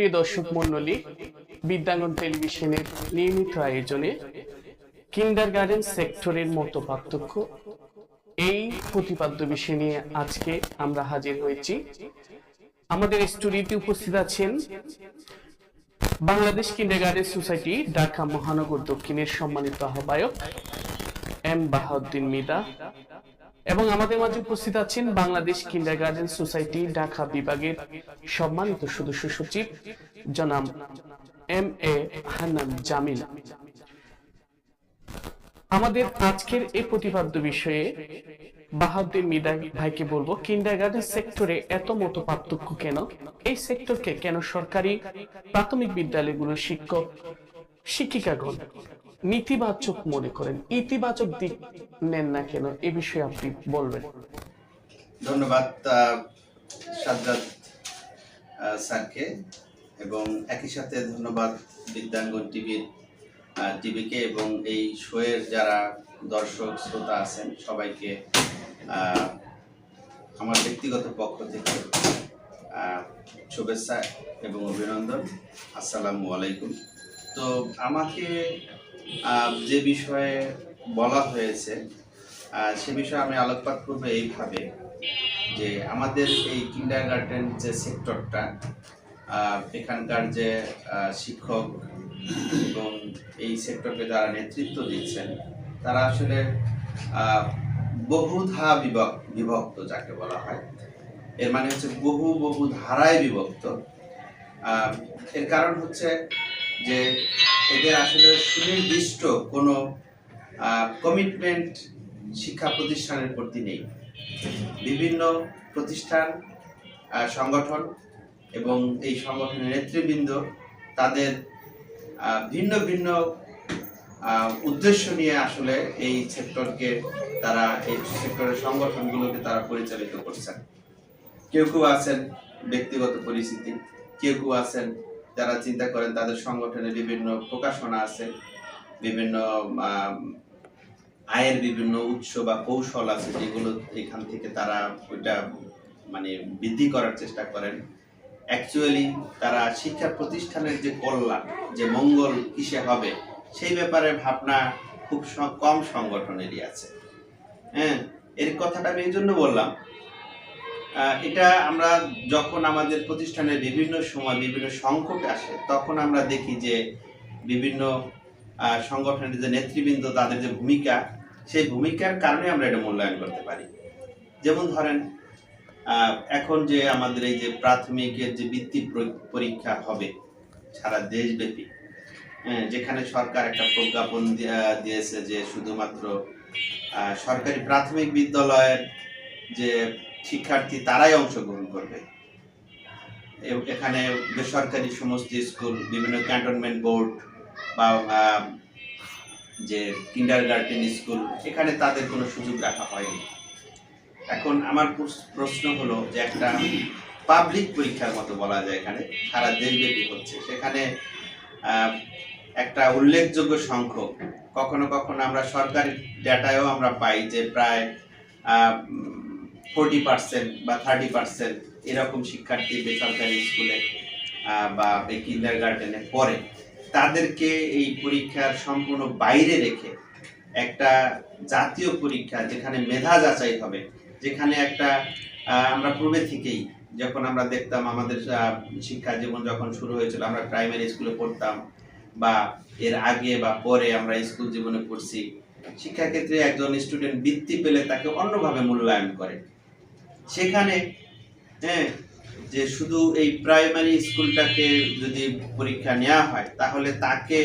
প্রিয় দর্শক মন্ডলী বিদ্যাঙ্গন টেলিভিশনের নিয়মিত আয়োজনে কিন্ডার গার্ডেন সেক্টরের মতো পার্থক্য, এই প্রতিপাদ্য বিষয় নিয়ে আজকে আমরা হাজির হয়েছি। আমাদের স্টুডিওতে উপস্থিত আছেন Bangladesh kindergarten society Dhaka মহানগর দক্ষিণের সম্মানিত আহ্বায়ক এম বাহাউদ্দিন মিদা এবং আমাদের মাঝে উপস্থিত আছেন Bangladesh kindergarten society, Dhaka বিভাগের সম্মানিত সদস্য সচিব জনাব এম এ হান্নান জামিল। আমাদের আজকের এই প্রতিপাদ্য বিষয়ে বাহাউদ্দিন মিদা ভাইকে বলব, কিন্ডার গার্ডেন সেক্টরে এত মতো পার্থক্য কেন? এই সেক্টরকে কেন সরকারি প্রাথমিক বিদ্যালয়গুলোর শিক্ষক, শিক্ষিকাগণ নেতিবাচক মনে করেন। ইতিবাচক দিক নেন না কেন? এ বিষয়ে আপনি বলবেন। ধন্যবাদ সাজ্জাদ স্যারকে। এবং একই সাথে ধন্যবাদ বিদ্যাঙ্গন টিভির টিভিকে এবং এই শোয়ের যারা দর্শক, শ্রোতা আছেন, সবাইকে আমার ব্যক্তিগত পক্ষ থেকে শুভেচ্ছা এবং অভিনন্দন। আসসালামু আলাইকুম। তো আমাকে যে বিষয়ে বলা হয়েছে সে বিষয়ে আমি আলোকপাত করব এইভাবে যে আমাদের এই কিন্ডার গার্ডেন যে সেক্টরটা এখানকার যে শিক্ষক এবং এই সেক্টরকে যারা নেতৃত্ব দিচ্ছেন, তারা আসলে বহুধা বিভক্ত বিভক্ত যাকে বলা হয়। এর মানে হচ্ছে বহু বহু ধারায় বিভক্ত। এর কারণ হচ্ছে যে এদের আসলে সুনির্দিষ্ট কোনো কমিটমেন্ট শিক্ষা প্রতিষ্ঠানের প্রতি নেই। বিভিন্ন প্রতিষ্ঠান সংগঠন এবং এই সংগঠনের নেতৃবৃন্দ তাদের ভিন্ন ভিন্ন উদ্দেশ্য নিয়ে আসলে এই সেক্টরকে তারা, এই সেক্টরের সংগঠনগুলোকে তারা পরিচালিত করছেন। কেউ কেউ আছেন ব্যক্তিগত পরিস্থিতি কেউ কেউ আছেন যারা চিন্তা করেন তাদের সংগঠনে বিভিন্ন প্রকাশনা আছে, বিভিন্ন আয়ের বিভিন্ন উৎস বা কৌশল আছে যেগুলো এখান থেকে তারা ওইটা মানে বৃদ্ধি করার চেষ্টা করেন। অ্যাকচুয়ালি তারা শিক্ষা প্রতিষ্ঠানের যে কল্যাণ, যে মঙ্গল কিসে হবে, সেই ব্যাপারে ভাবনা খুব কম সংগঠনেরই আছে। হ্যাঁ এর কথাটা আমি এই জন্য বললাম এটা আমরা যখন আমাদের প্রতিষ্ঠানের বিভিন্ন সময় বিভিন্ন সংকট আসে তখন আমরা দেখি যে বিভিন্ন সংগঠনের যে নেতৃবৃন্দ তাদের যে ভূমিকা সেই ভূমিকার কারণে আমরা এটা মূল্যায়ন করতে পারি। যেমন ধরেন এখন যে আমাদের এই যে প্রাথমিকের যে বৃত্তি পরীক্ষা হবে সারা দেশব্যাপী হ্যাঁ, যেখানে সরকার একটা প্রজ্ঞাপন দিয়েছে যে শুধুমাত্র সরকারি প্রাথমিক বিদ্যালয়ের যে শিক্ষার্থী তারাই অংশগ্রহণ করবে। এখানে বেসরকারি সমস্ত স্কুল, বিভিন্ন ক্যান্টনমেন্ট বোর্ড বা যে কিন্ডার গার্ডেন স্কুল, এখানে তাদের কোনো সুযোগ রাখা হয়নি। এখন আমার প্রশ্ন হলো যে একটা পাবলিক পরীক্ষার মতো বলা যায় এখানে, সারা দেশব্যাপী হচ্ছে। সেখানে একটা উল্লেখযোগ্য সংখ্যক, কখনো কখনো আমরা সরকারি ডেটায়ও আমরা পাই যে প্রায় ফোরটি পার্সেন্ট বা থার্টি পার্সেন্ট এরকম শিক্ষার্থী বেসরকারি স্কুলে বা কিন্ডার গার্ডেনে পড়ে। তাদেরকে এই পরীক্ষার সম্পূর্ণ বাইরে রেখে একটা জাতীয় পরীক্ষা যেখানে মেধা যাচাই হবে, যেখানে একটা আমরা পূর্বে থেকেই যখন আমরা দেখতাম আমাদের শিক্ষা জীবন যখন শুরু হয়েছিল, আমরা প্রাইমারি স্কুলে পড়তাম বা এর আগে বা পরে আমরা স্কুল জীবনে পড়ছি, শিক্ষাক্ষেত্রে একজন স্টুডেন্ট বৃত্তি পেলে তাকে অন্যভাবে মূল্যায়ন করে। সেখানে হ্যাঁ যে শুধু এই প্রাইমারি স্কুলটাকে যদি পরীক্ষা নেওয়া হয়, তাহলে তাকে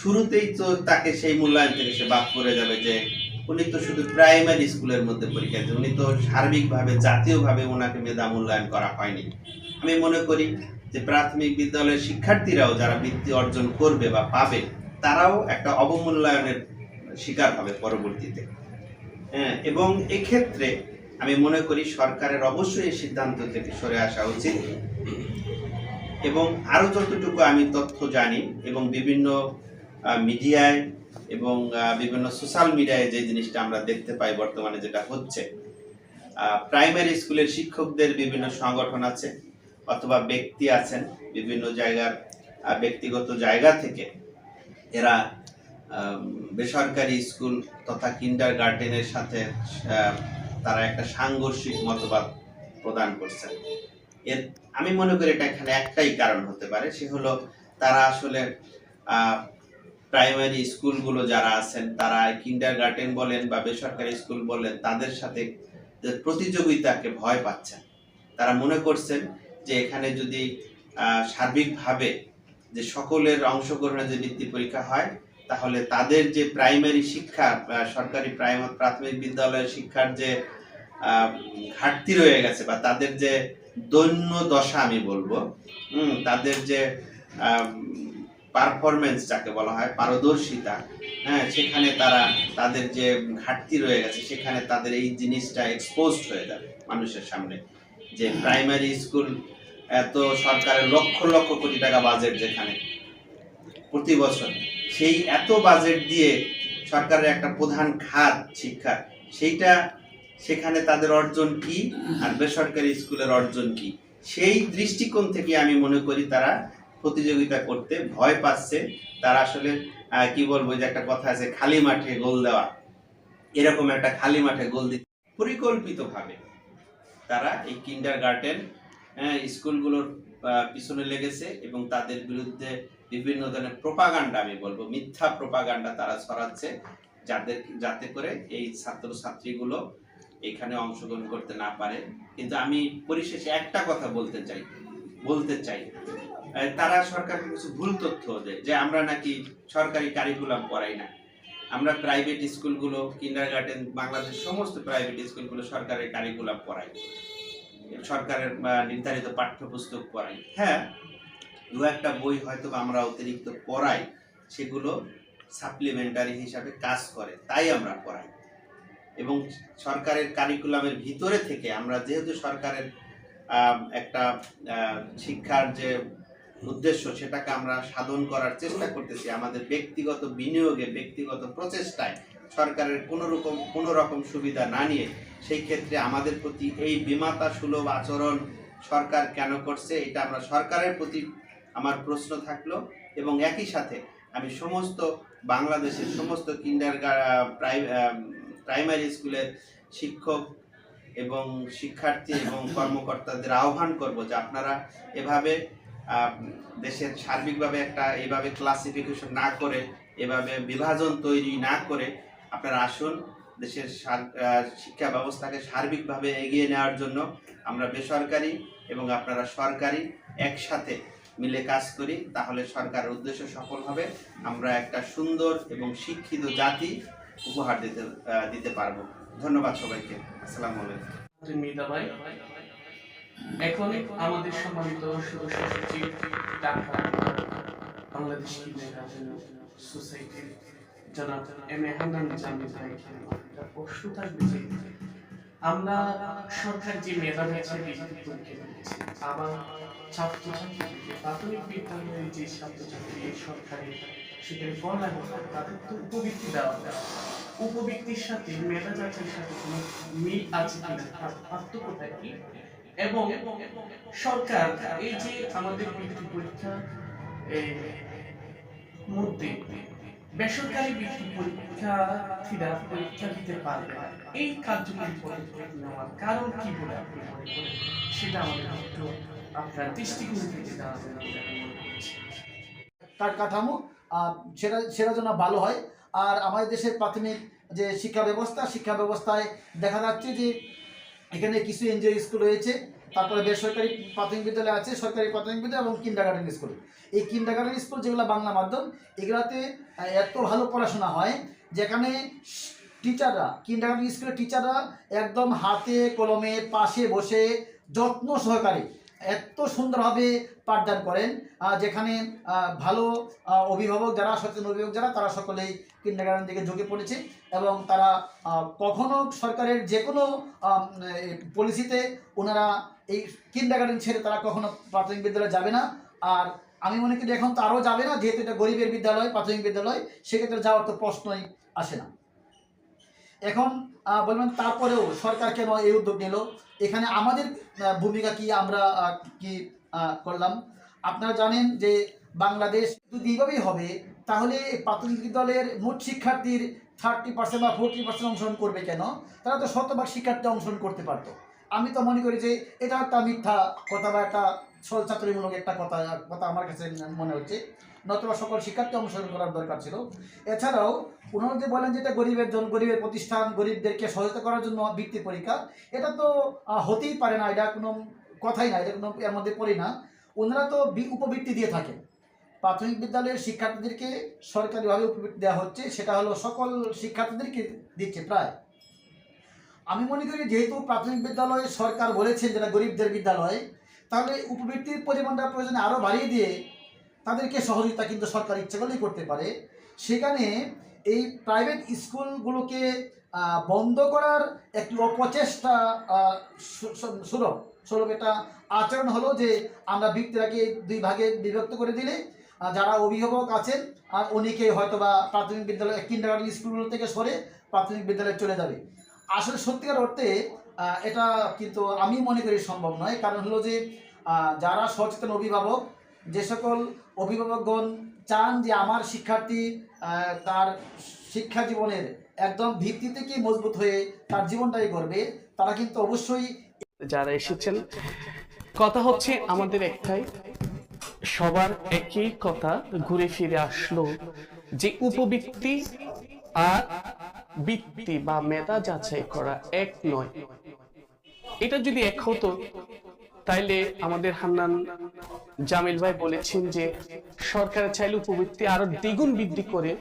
শুরুতেই তো তাকে সেই মূল্যায়ন থেকে সে বাদ পড়ে যাবে যে, উনি তো শুধু প্রাইমারি স্কুলের মধ্যে পরীক্ষা দিয়েছেন, উনি তো সার্বিকভাবে, জাতীয়ভাবে ওনাকে মেধা মূল্যায়ন করা হয়নি। আমি মনে করি যে প্রাথমিক বিদ্যালয়ের শিক্ষার্থীরাও যারা বৃত্তি অর্জন করবে বা পাবে, তারাও একটা অবমূল্যায়নের শিকার হবে পরবর্তীতে। হ্যাঁ এবং এক্ষেত্রে আমি মনে করি সরকারের অবশ্যই এই সিদ্ধান্ত থেকে সরে আসা উচিত। এবং আরও যতটুকু আমি তথ্য জানি এবং বিভিন্ন মিডিয়ায় এবং বিভিন্ন সোশ্যাল মিডিয়ায় যে জিনিসটা আমরা দেখতে পাই বর্তমানে যেটা হচ্ছে প্রাইমারি স্কুলের শিক্ষকদের বিভিন্ন সংগঠন আছে অথবা ব্যক্তি আছেন বিভিন্ন জায়গার ব্যক্তিগত জায়গা থেকে এরা বেসরকারি স্কুল তথা কিন্ডার গার্ডেনের সাথে তারা একটা সাংঘর্ষিক মতবাদ প্রদান করছেন এর আমি মনে করি এটা এখানে একটাই কারণ হতে পারে, সে হলো তারা আসলে প্রাইমারি স্কুলগুলো যারা আছেন, তারা কিন্ডার গার্ডেন বলেন বা বেসরকারি স্কুল বলেন, তাদের সাথে প্রতিযোগিতাকে ভয় পাচ্ছেন। তারা মনে করছেন যে এখানে যদি সার্বিকভাবে যে সকলের অংশগ্রহণের যে বৃত্তি পরীক্ষা হয়, তাহলে তাদের যে প্রাইমারি শিক্ষা সরকারি প্রাইমারি প্রাথমিক বিদ্যালয়ের শিক্ষার যে ঘাটতি রয়ে গেছে বা তাদের যে দৈন্য দশা আমি বলব তাদের যে পারফরমেন্স যাকে বলা হয়, পারদর্শিতা হ্যাঁ সেখানে তারা তাদের যে ঘাটতি রয়ে গেছে, সেখানে তাদের এই জিনিসটা এক্সপোজড হয়ে যাবে মানুষের সামনে। যে প্রাইমারি স্কুল এত সরকারের লক্ষ লক্ষ কোটি টাকা বাজেট যেখানে প্রতি বছর, সেই এত বাজেট দিয়ে সরকারের একটা প্রধান খাত শিক্ষার সেইটা সেখানে তাদের অর্জন কি আর বেসরকারি স্কুলের অর্জন কি? সেই দৃষ্টিকোণ থেকে আমি মনে করি তারা প্রতিযোগিতা করতে ভয় পাচ্ছে। তারা আসলে কি বলব যে একটা কথা আছে, খালি মাঠে গোল দেওয়া। এরকম একটা খালি মাঠে গোল দিতে পরিকল্পিতভাবে তারা এই কিন্ডার গার্ডেন স্কুলগুলোর পিছনে লেগেছে এবং তাদের বিরুদ্ধে বিভিন্ন ধরনের প্রপাগান্ডা, আমি বলব, মিথ্যা প্রপাগান্ডা তারা ছড়াচ্ছে। যাদের, যাতে করে এই ছাত্র ছাত্রীগুলো এখানে অংশগ্রহণ করতে না পারে। কিন্তু আমি পরিশেষে একটা কথা বলতে চাই বলতে চাই। তারা সরকারকে কিছু ভুল তথ্য দেয়, যে আমরা নাকি সরকারি কারিকুলাম পড়াই না। আমরা প্রাইভেট স্কুলগুলো কিন্ডার গার্ডেন বাংলাদেশের সমস্ত প্রাইভেট স্কুলগুলো সরকারের কারিকুলাম পড়াই। সরকারের নির্ধারিত পাঠ্যপুস্তক পড়াই। হ্যাঁ দু একটা বই হয়তো আমরা অতিরিক্ত পড়াই, সেগুলো সাপ্লিমেন্টারি হিসাবে কাজ করে, তাই আমরা পড়াই। এবং সরকারের কারিকুলামের ভিতরে থেকে আমরা যেহেতু সরকারের একটা শিক্ষার যে উদ্দেশ্য সেটাকে আমরা সাধন করার চেষ্টা করতেছি, আমাদের ব্যক্তিগত বিনিয়োগে, ব্যক্তিগত প্রচেষ্টায় সরকারের কোনো রকম কোনো রকম সুবিধা না নিয়ে সেই ক্ষেত্রে আমাদের প্রতি এই বিমাতা সুলভ আচরণ সরকার কেন করছে, এটা আমরা সরকারের প্রতি আমার প্রশ্ন থাকল এবং একই সাথে আমি সমস্ত বাংলাদেশের সমস্ত কিন্ডার প্রাইমারি স্কুলের শিক্ষক এবং শিক্ষার্থী এবং কর্মকর্তাদের আহ্বান করব যে আপনারা এভাবে দেশের সার্বিকভাবে একটা এভাবে ক্লাসিফিকেশন না করে, এভাবে বিভাজন তৈরি না করে আপনারা আসুন, দেশের শিক্ষা ব্যবস্থাকে সার্বিকভাবে এগিয়ে নেওয়ার জন্য আমরা বেসরকারি এবং আপনারা সরকারি একসাথে মিলে কাজ করি, তাহলে সরকারের উদ্দেশ্য সফল হবে। আমরা একটা সুন্দর এবং শিক্ষিত জাতি উপহার দিতে দিতে পারব। ধন্যবাদ সবাইকে। আসসালামু আলাইকুম। মিদাবাই এখন আমাদের সম্মানিত সদস্য সচিব ঢাকা বাংলাদেশ সোসাইটির জনাব এম এ হান্নান জামিল প্রশ্ন থাকবে যে আমরা সরকার যে মেধা বেছে বৃদ্ধি পরীক্ষা দিয়েছে, আবার ছাত্রছাত্রীদেরকে প্রাথমিক বিদ্যালয়ের যে ছাত্রছাত্রী সরকারি সেখানে পড়ালেখা করে তাদের তো উপবৃত্তি দেওয়া হয় উপবৃত্তির সাথে মেধা যাচাইয়ের সাথে কোনো মিল আছে কিনা পার্থক্যটা কি এবং সরকার এই যে আমাদের বৃত্তি পরীক্ষা মধ্যে বেসরকারি বৃত্তি পরীক্ষার্থীরা পরীক্ষা দিতে পারবে না। এই কার্যকরী পদক্ষেপ নেওয়ার কারণ কি বলে আপনি মনে করেন সেটা আমাদের একটু আপনার দৃষ্টিকোণ থেকে করছি। তার কাঠামো সেটা সেটা যেন ভালো হয়। আর আমাদের দেশের প্রাথমিক যে শিক্ষা ব্যবস্থা, শিক্ষা ব্যবস্থায় দেখা যাচ্ছে যে এখানে কিছু এনজিও স্কুল রয়েছে, তারপরে বেসরকারি প্রাথমিক বিদ্যালয় আছে, সরকারি প্রাথমিক বিদ্যালয় এবং কিন্ডার গার্ডেন স্কুল এই কিন্ডার গার্ডেন স্কুল যেগুলো বাংলা মাধ্যম, এগুলাতে এত ভালো পড়াশোনা হয় যেখানে টিচাররা কিন্ডার গার্ডেন স্কুলের টিচাররা একদম হাতে, কলমে, পাশে বসে যত্ন সহকারে এত সুন্দরভাবে পাঠদান করেন যেখানে ভালো অভিভাবক যারা, সচেতন অভিভাবক যারা, তারা সকলেই কিন্ডারগার্টেন দিকে ঝুঁকে পড়েছে এবং তারা কখনো সরকারের যে কোনো পলিসিতে ওনারা এই কিন্ডারগার্টেন ছেড়ে তারা কখনো প্রাথমিক বিদ্যালয়ে যাবে না। আর আমি মনে করি এখন তো আরও যাবে না, যেহেতু এটা গরিবের বিদ্যালয়, প্রাথমিক বিদ্যালয়, সেক্ষেত্রে যাওয়ার তো প্রশ্নই আসে না। এখন বলবেন তারপরেও সরকার কেন এই উদ্যোগ নিল? এখানে আমাদের ভূমিকা কি আমরা কি করলাম? আপনারা জানেন যে বাংলাদেশ যদি এইভাবেই হবে, তাহলে প্রাথমিক বিদ্যালয়ের মোট শিক্ষার্থীর থার্টি পার্সেন্ট বা ফোরটি পার্সেন্ট অংশগ্রহণ করবে কেন? তারা তো শতভাগ শিক্ষার্থী অংশগ্রহণ করতে পারতো। আমি তো মনে করি যে এটা একটা মিথ্যা কথা বা একটা ছলচাতুরিমূলক একটা কথা কথা আমার কাছে মনে হচ্ছে। নতুবা সকল শিক্ষার্থী অংশগ্রহণ করার দরকার ছিল। এছাড়াও যে বলেন যে এটা গরিবের জন্য গরিবের প্রতিষ্ঠান, গরিবদেরকে সহায়তা করার জন্য বৃত্তি পরীক্ষা, এটা তো হতেই পারে না, এটা কোনো কথাই না, এটা কোনো এর মধ্যে পড়ি না। ওনারা তো উপবৃত্তি দিয়ে থাকেন প্রাথমিক বিদ্যালয়ের শিক্ষার্থীদেরকে সরকারিভাবে উপবৃত্তি দেওয়া হচ্ছে, সেটা হলো সকল শিক্ষার্থীদেরকে দিচ্ছে প্রায়। আমি মনে করি যেহেতু প্রাথমিক বিদ্যালয়ে সরকার বলেছেন যেটা গরিবদের বিদ্যালয়, তাহলে উপবৃত্তির পরিমাণটা প্রয়োজনে আরও বাড়িয়ে দিয়ে তাদেরকে সহযোগিতা কিন্তু সরকার ইচ্ছে করলেই করতে পারে। সেখানে এই প্রাইভেট স্কুলগুলোকে বন্ধ করার একটি অপচেষ্টা সুলভ সুলভ এটা আচরণ হলো যে, আমরা বৃত্তিটাকে দুই ভাগে বিভক্ত করে দিলে যারা অভিভাবক আছেন আর অনেকে হয়তো বা প্রাথমিক বিদ্যালয় কিন্ডার স্কুলগুলো থেকে সরে প্রাথমিক বিদ্যালয়ে চলে যাবে। আসলে সত্যিকার অর্থে এটা কিন্তু আমি মনে করি সম্ভব নয়। কারণ হলো যে যারা সচেতন অভিভাবক যে সকল অভিভাবকগণ চান যে আমার শিক্ষার্থী তার শিক্ষা জীবনের একদম ভিত্তি থেকে মজবুত হয়ে তার জীবনটাই করবে তারা কিন্তু অবশ্যই যারা এসেছেন, কথা হচ্ছে আমাদের একটাই, সবার একই কথা ঘুরে ফিরে আসলো যে উপবৃত্তি আর বৃত্তি বা মেধা যাচাই করা এক নয়। এটা যদি এক হতো, তাইলে আমাদের হান্নান জামিল ভাই বলেছেন যে সরকারের চাইলে উপবৃত্তি আরও দ্বিগুণ বৃদ্ধি করে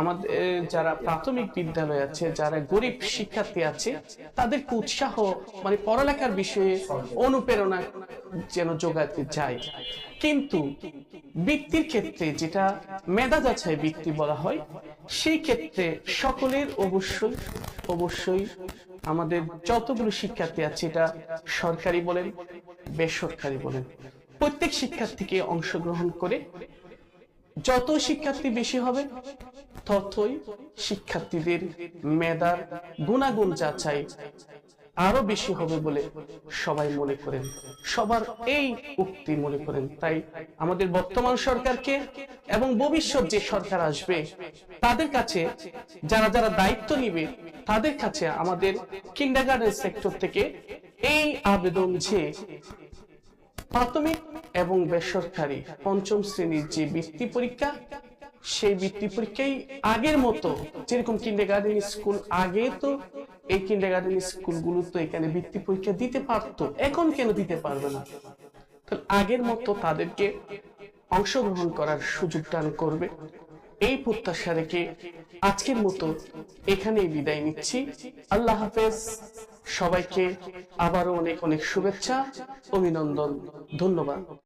আমাদের যারা প্রাথমিক বিদ্যালয় আছে, যারা গরিব শিক্ষার্থী আছে, তাদেরকে উৎসাহ মানে পড়ালেখার বিষয়ে অনুপ্রেরণা যেন যোগাতে যায় কিন্তু বৃত্তির ক্ষেত্রে যেটা মেধা যাচাই বৃত্তি বলা হয়, সেই ক্ষেত্রে সকলের অবশ্যই অবশ্যই আমাদের যতগুলো শিক্ষার্থী আছে, এটা সরকারি বলেন, বেসরকারি বলেন প্রত্যেক শিক্ষার্থীকে অংশগ্রহণ করে যত শিক্ষার্থী বেশি হবে, ততই শিক্ষার্থীদের মেধার গুণাগুণ যাচাই আরও বেশি হবে বলে সবাই মনে করেন। সবার এই উক্তি মনে করেন। তাই আমাদের বর্তমান সরকারকে এবং ভবিষ্যৎ যে সরকার আসবে, তাদের কাছে যারা যারা দায়িত্ব নিবে, তাদের কাছে আমাদের কিন্ডারগার্ডেন সেক্টর থেকে এই আবেদন যে প্রাথমিক এবং বেসরকারি পঞ্চম শ্রেণির যে বৃত্তি পরীক্ষা, সেই বৃত্তি পরীক্ষায় আগের মতো যেরকম কিন্ডারগার্ডেন স্কুল আগে তো, এই কিন্ডারগার্ডেন স্কুলগুলো তো এখানে বৃত্তি পরীক্ষা দিতে পারতো, এখন কেন দিতে পারবে না? আগের মতো তাদেরকে অংশগ্রহণ করার সুযোগ দান করবে। এই প্রত্যাশা রেখে আজকের মতো এখানেই বিদায় নিচ্ছি। আল্লাহ হাফেজ। সবাইকে আবারও অনেক অনেক শুভেচ্ছা, অভিনন্দন, ধন্যবাদ।